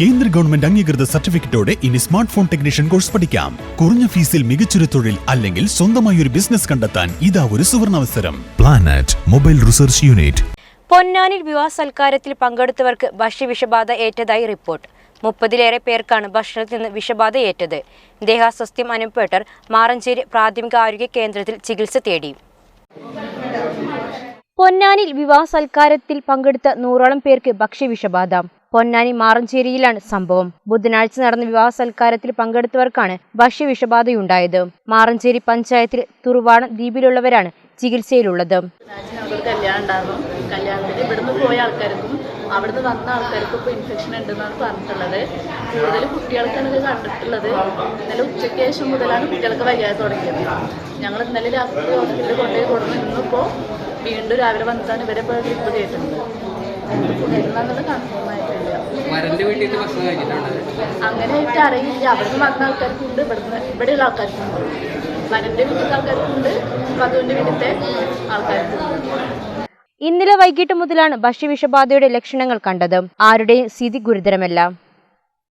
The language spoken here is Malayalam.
കേന്ദ്ര ഗവൺമെന്റ് അംഗീകൃത സർട്ടിഫിക്കറ്റോടെ ഇനി സ്മാർട്ട് ഫോൺ ടെക്നീഷ്യൻ കോഴ്സ് പഠിക്കാം. കുറഞ്ഞ ഫീസിൽ മികച്ചൊരു തൊഴിൽ അല്ലെങ്കിൽ സ്വന്തമായി ഒരു ബിസിനസ് കണ്ടെത്താൻ ഇതാ ഒരു സുവർണാവസരം. പ്ലാനറ്റ് മൊബൈൽ റിസർച്ച് യൂണിറ്റ് പൊന്നാനിൽ വിവാഹ സൽക്കാരത്തിൽ പങ്കെടുത്തവർക്ക് ഭക്ഷ്യവിഷബാധ ഏറ്റതായി റിപ്പോർട്ട്. മുപ്പതിലേറെ പേർക്കാണ് ഭക്ഷണത്തിൽ നിന്ന് വിഷബാധ ഏറ്റത്. ദേഹാസ്വസ്ഥ്യം അനുഭവപ്പെട്ടർ മാറഞ്ചേരി പ്രാഥമിക ആരോഗ്യ കേന്ദ്രത്തിൽ ചികിത്സ തേടി. പൊന്നാനിൽ വിവാഹ സൽക്കാരത്തിൽ പങ്കെടുത്ത നൂറോളം പേർക്ക് ഭക്ഷ്യവിഷബാധ. പൊന്നാനി മാറഞ്ചേരിയിലാണ് സംഭവം. ബുധനാഴ്ച നടന്ന വിവാഹ സൽക്കാരത്തിൽ പങ്കെടുത്തവർക്കാണ് ഭക്ഷ്യവിഷബാധയുണ്ടായത്. മാറഞ്ചേരി പഞ്ചായത്തിൽ തുറുവാണം ദ്വീപിലുള്ളവരാണ് ചികിത്സയിലുള്ളത്. കല്യാണത്തിന് പോയ ആൾക്കാർക്കും അവിടുന്ന് വന്ന ആൾക്കാർക്ക് ഇപ്പോൾ ഇൻഫെക്ഷൻ ഉണ്ടെന്നാണ് പറഞ്ഞിട്ടുള്ളത്. കൂടുതൽ കുട്ടികൾക്കാണ് ഇത് കണ്ടിട്ടുള്ളത്. ഇന്നലെ ഉച്ചയ്ക്ക് ശേഷം മുതലാണ് കുട്ടികൾക്ക് വയ്യാതെ തുടങ്ങിയത്. ഞങ്ങൾ ഇന്നലെ രാത്രി ഹോസ്പിറ്റലിൽ കൊണ്ടുപോയി കൊടുന്നു ഇന്നിപ്പോൾ വീണ്ടും രാവിലെ വന്നിട്ടാണ് ഇവരെ ഇപ്പോൾ ട്രിപ്പ് കേട്ടിട്ടുണ്ട് എന്നാന്നുള്ളത് കൺഫേം ആയിട്ടില്ല മരന്റെ വീട്ടിൽ ഭക്ഷണം ഭക്ഷണം അങ്ങനെ ആയിട്ട് അറിയില്ല. അവിടുന്ന് വന്ന ആൾക്കാർക്കുണ്ട് ഇവിടുന്ന് ഇവിടെയുള്ള ആൾക്കാർക്കുണ്ട്. വരന്റെ വീട്ടിലത്തെ ആൾക്കാർക്കുണ്ട് വധുവിന്റെ വീട്ടിലത്തെ ആൾക്കാർക്കുണ്ട്. ഇന്നലെ വൈകിട്ട് മുതലാണ് ഭക്ഷ്യവിഷബാധയുടെ ലക്ഷണങ്ങൾ കണ്ടത്. ആരുടെയും സ്ഥിതി ഗുരുതരമല്ല.